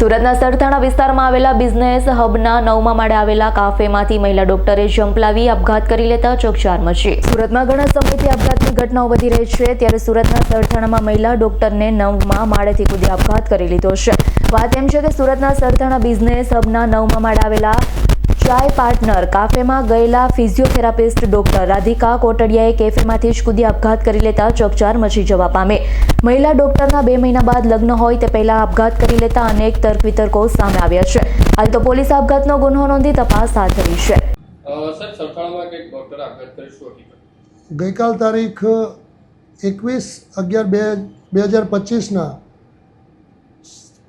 સુરતના સરથાણા વિસ્તારમાં આવેલા બિઝનેસ હબના નવમા માળે આવેલા કાફેમાંથી મહિલા ડોક્ટરે જંપલાવી આપઘાત કરી લેતા ચકચાર મચી. સુરતમાં ઘણા સમયથી આપઘાતની ઘટનાઓ વધી રહી છે, ત્યારે સુરતના સરથાણામાં મહિલા ડોક્ટરને નવમા માળેથી કૂદી આપઘાત કરી લીધો છે. વાત એમ છે કે સુરતના સરથાણા બિઝનેસ હબના નવમા માળે આવેલા ચાય પાર્ટનર કાફેમાં ગયેલા ફિઝિયોથેરાપિસ્ટ ડોક્ટર રાધિકા કોટડિયાએ કેફેમાંથી જ કૂદી આપઘાત કરી લેતા ચકચાર મચી જવા પામે. મહિલા ડોક્ટરના બે મહિના બાદ લગ્ન હોય તે પહેલા આપઘાત કરી લેતા અનેક તર્ક વિતર્કો સામે આવ્યા છે. હાલ તો પોલીસ આપઘાતનો ગુનો નોંધી તપાસ હાથ ધરી છે. ગઈકાલ તારીખ એકવીસ અગિયાર બે બે હજાર પચીસના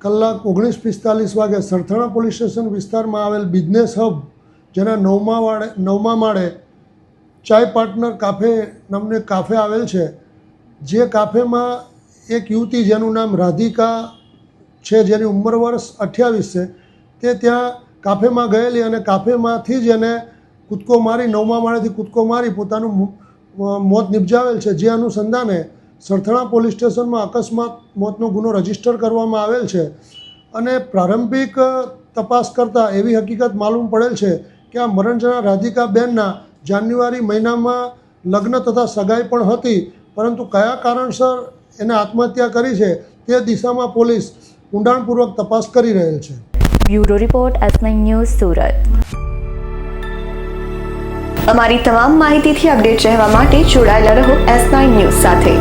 કલાક ઓગણીસ પિસ્તાલીસ વાગે સરથાણા પોલીસ સ્ટેશન વિસ્તારમાં આવેલ બિઝનેસ હબ જેના નવમા વાળે નવમા માળે ચાય પાર્ટનર કાફે નામને કાફે આવેલ છે જે કાફેમાં એક યુવતી જેનું નામ રાધિકા છે, જેની ઉંમર વર્ષ અઠ્યાવીસ છે, તે ત્યાં કાફેમાં ગયેલી અને કાફેમાંથી જ એને કૂદકો મારી, નવમા માળેથી કૂદકો મારી પોતાનું મોત નિપજાવેલ છે. જે અનુસંધાને સરથણા પોલીસ સ્ટેશનમાં અકસ્માત મોતનો ગુનો રજિસ્ટર કરવામાં આવેલ છે અને પ્રારંભિક તપાસ કરતાં એવી હકીકત માલુમ પડેલ છે કે આ મરણ રાધિકા રાધિકાબેનના જાન્યુઆરી મહિનામાં લગ્ન તથા સગાઈ પણ હતી, પરંતુ કયા કારણસર એને આત્મહત્યા કરી છે, તે દિશામાં પોલીસ ઊંડાણપૂર્વક તપાસ કરી રહેલ છે. Bureau report S news, Surat. અમારી તમામ માહિતીથી અપડેટ રહેવા માટે જોડાયેલા રહો એસ ન્યૂઝ સાથે.